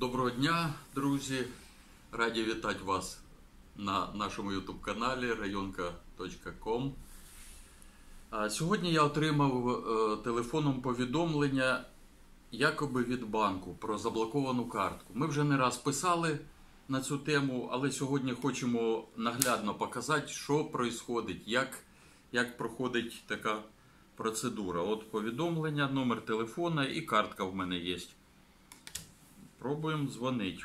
Доброго дня, друзі! Раді вітати вас на нашому YouTube каналі rayonka.com. Сьогодні я отримав е, телефоном повідомлення якоби від банку про заблоковану картку. Ми вже не раз писали на цю тему, але сьогодні хочемо наглядно показати, що відбувається, як, як проходить така процедура. От повідомлення, номер телефона і картка в мене є. Пробуємо дзвонити.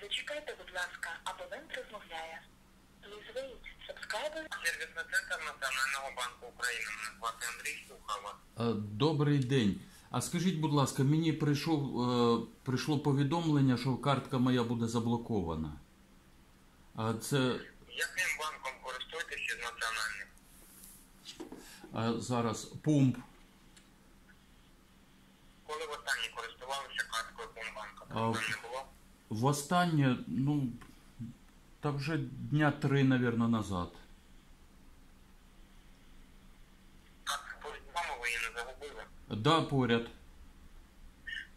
Зачекайте, будь ласка, абонент розмовляє. Please wait. Subscriber Сервісний центр Національного банку України. Мене звати Андрій Сухова. Е, Добрий день. А скажіть, будь ласка, мені прийшов, е, прийшло повідомлення, що картка моя буде заблокована. А це Яким банком користуєтеся з національним? е, зараз пумп. Коли в останній користувалися карткою Промбанка? А, не було? Востаннє, ну, та вже дня три, мабуть, назад. Картка поряд з вами, ви її не загубили? Да, поряд.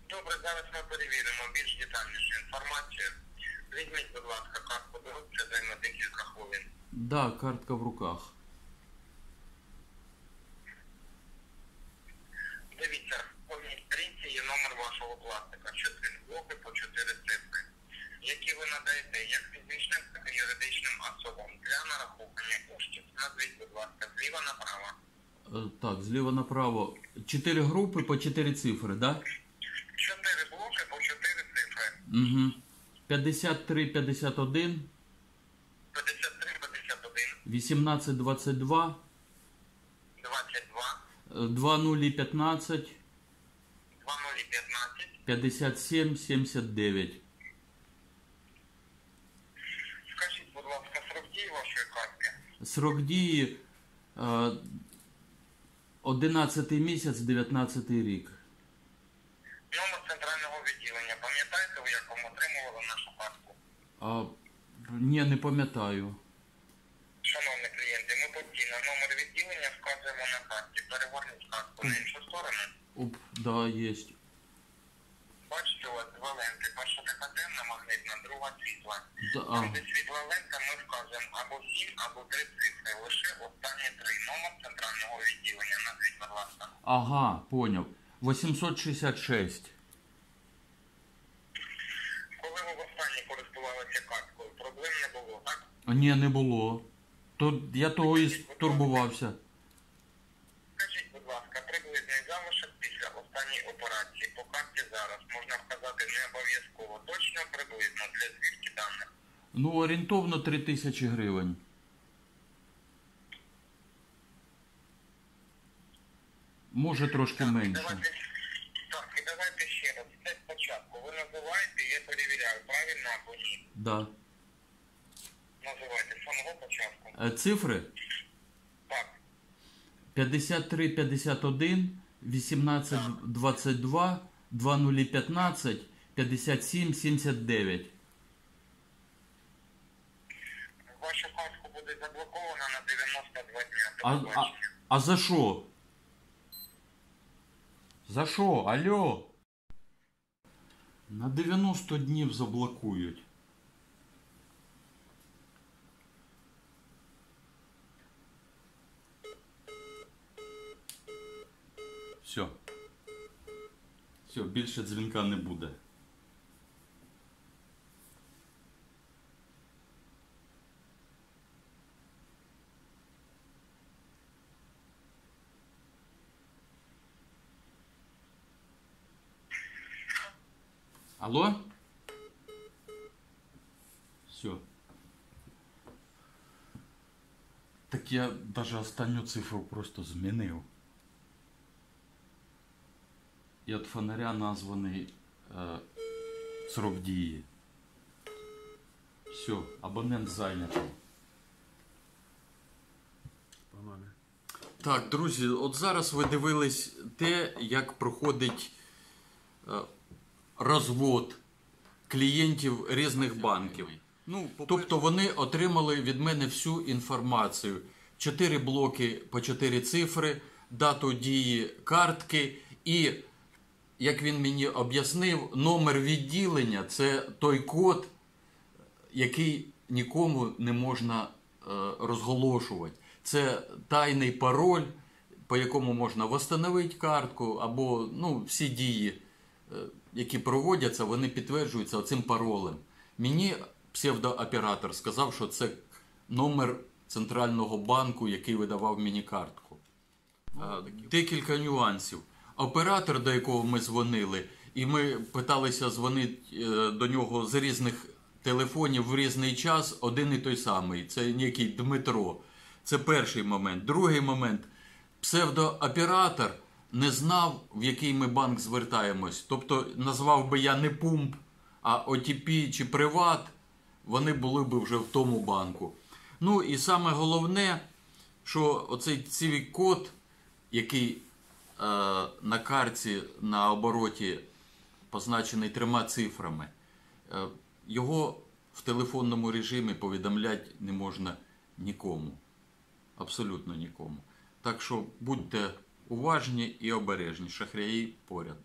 Добре, зараз ми перевіримо більш детальнішу інформацію. Візьміть, будь ласка, картку до рук, це займе декілька хвилин. Да, картка в руках. Дивіться, по одній сторінці є номер вашого пластика. Чотири блоки по чотири цифри, які ви надаєте як фізичним, так і юридичним особам для нарахування коштів. Назвіть, будь ласка, зліва направо. Е, Так, зліва направо. Чотири групи по чотири цифри, да? Чотири блоки по чотири цифри. Угу. 53, 51, 53, 51, 18, 22, 22, е, 20, 15, 2015. 57, 79. Скажіть, будь ласка, срок дії вашої картки. Срок дії е, 11 місяць, 19 рік. Номер центрального відділення. Пам'ятаєте, ви як вам отримували нашу картку? А, ні, не пам'ятаю. Шановні клієнти, ми постійно номер відділення вказуємо на карті. Перегорніть картку на іншу сторону. Оп, да, есть. Магнитна, світла. Да, Там, а, де світла лента, ми вказуємо або 7, або 3 цифри. Лише останні три. Номер центрального відділення. Назвіть, будь ласка. ага, понял. 866. Коли ви востаннє користувалися карткою, проблем не було, так? Ні, не було. То я того і турбувався. Скажіть, будь ласка, приблизний залишок після операції по карті зараз можна вказати не обов'язково, точно приблизно для звірки даних. Ну, орієнтовно 3000 гривень. Може трошки менше. Давайте, так, і давайте ще раз. Це спочатку. Ви називаєте, я перевіряю, правильно або ні. Да. Називайте з самого початку. Е, Цифри Так, 53, 51, 18, 22, 2015, 57, 79. ваша картка буде заблокована на 92 дня. До А, а, а за що? За що? Алло? На 90 днів заблокують. Все, більше дзвінка не буде. Алло? Все. Так я даже останню цифру просто змінив. І от фонаря названий е, срок дії. Все, абонент зайнятий. Погнали. Так, друзі, от зараз ви дивились те, як проходить е, розвод клієнтів різних банків. Ну, Тобто вони отримали від мене всю інформацію. Чотири блоки по чотири цифри, дату дії картки і, як він мені об'яснив, номер відділення це той код, який нікому не можна е, розголошувати. Це тайний пароль, по якому можна встановити картку, або ну, всі дії, е, які проводяться, вони підтверджуються цим паролем. Мені псевдооператор сказав, що це номер центрального банку, який видавав мені картку. Декілька нюансів. Оператор, до якого ми дзвонили, і ми питалися дзвонити е, до нього з різних телефонів в різний час, один і той самий. Це некий Дмитро. Це перший момент. Другий момент. Псевдооператор не знав, в який ми банк звертаємось. Тобто назвав би я не пумп, а OTP чи приват, вони були б вже в тому банку. Ну і саме головне, що оцей цивік код, який на карті на обороті позначений трьома цифрами, е, його в телефонному режимі повідомляти не можна нікому. Абсолютно нікому. Так що будьте уважні і обережні. Шахряї поряд.